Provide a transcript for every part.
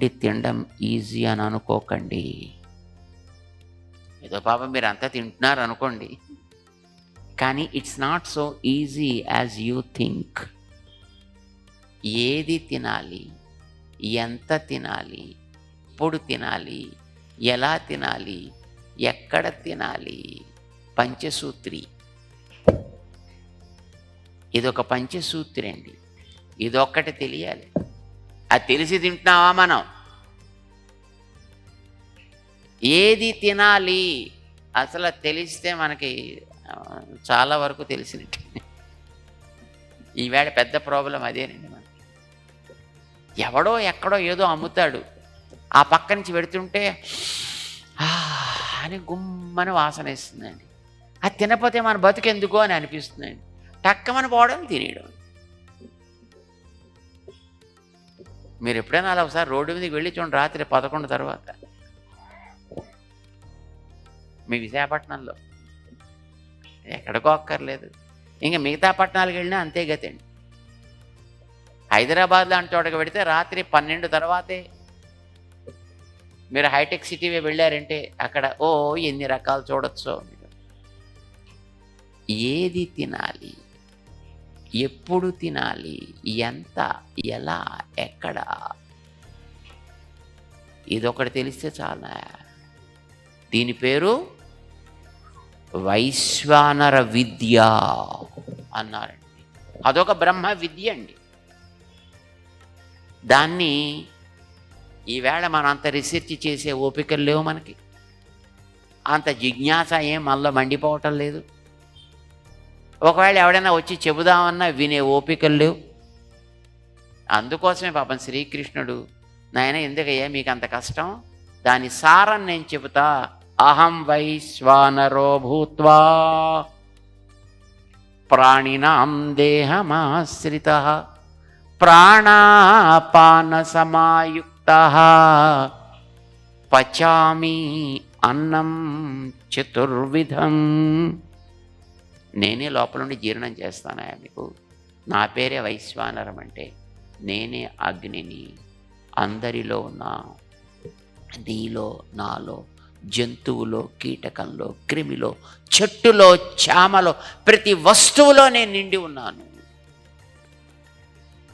తిండి తినడం ఈజీ అని అనుకోకండి. ఏదో పాపం మీరు అంతా తింటున్నారు అనుకోండి కానీ it's not so easy as you think ఏది తినాలి ఎంత తినాలి ఎప్పుడు తినాలి ఎలా తినాలి ఎక్కడ తినాలి? పంచసూత్రి. ఇదొక పంచసూత్రి అండి ఇదొక్కటి తెలియాలి. అది తెలిసి తింటున్నావా మనం? ఏది తినాలి? అసలు తెలిస్తే మనకి చాలా వరకు తెలిసినట్టు ఈవేళ పెద్ద ప్రాబ్లం అదేనండి మనకి. ఎవడో ఎక్కడో ఏదో అమ్ముతాడు. ఆ పక్క నుంచి పెడుతుంటే అని గుమ్మని వాసన ఇస్తుందండి అది తినపోతే మన బతుకెందుకో అని అనిపిస్తుందండి. టక్కమని పోవడం తినేయడం. మీరు ఎప్పుడైనా అలా ఒకసారి రోడ్డు మీదకి వెళ్ళి చూడండి రాత్రి పదకొండు తర్వాత. మీ విశాఖపట్నంలో. ఎక్కడికో అక్కర్లేదు. ఇంకా మిగతా పట్టణాలకు వెళ్ళినా అంతే గతండి హైదరాబాద్ లాంటి చోటకి పెడితే రాత్రి పన్నెండు తర్వాతే. మీరు హైటెక్ సిటీ వెళ్ళారంటే అక్కడ ఓ ఎన్ని రకాలు చూడొచ్చో. మీరు ఏది తినాలి? ఎప్పుడు తినాలి? ఎంత? ఎలా? ఎక్కడ? ఇదొకటి తెలిస్తే చాలా దీని పేరు వైశ్వానర విద్య అన్నారండి. అదొక బ్రహ్మ విద్య అండి. దాన్ని ఈవేళ మనం అంత రీసెర్చ్ చేసే ఓపికలు లేవు మనకి. అంత జిజ్ఞాస ఏం మనలో మండిపోవటం లేదు. ఒకవేళ ఎవడైనా వచ్చి చెబుదామన్నా వినే ఓపికలు లేవు. అందుకోసమే పాపం శ్రీకృష్ణుడు నాయన ఎందుకయ్యా మీకు అంత కష్టం? దాని సారం నేను చెబుతా. అహం వైశ్వానరో భూత్వా. ప్రాణినాం దేహమాశ్రిత. ప్రాణాపాన సమాయుక్త పచామి అన్నం చతుర్విధం. నేనే లోపలుండి జీర్ణం చేస్తానయా మీకు? నా పేరే వైశ్వానరం అంటే నేనే అగ్నిని అందరిలో నా నీలో నాలో జంతువులో కీటకంలో క్రిమిలో చెట్టులో చామలో ప్రతి వస్తువులో నేను నిండి ఉన్నాను.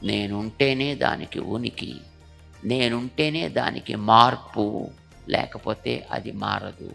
నేనుంటేనే దానికి ఉనికి నేనుంటేనే దానికి మార్పు లేకపోతే అది మారదు.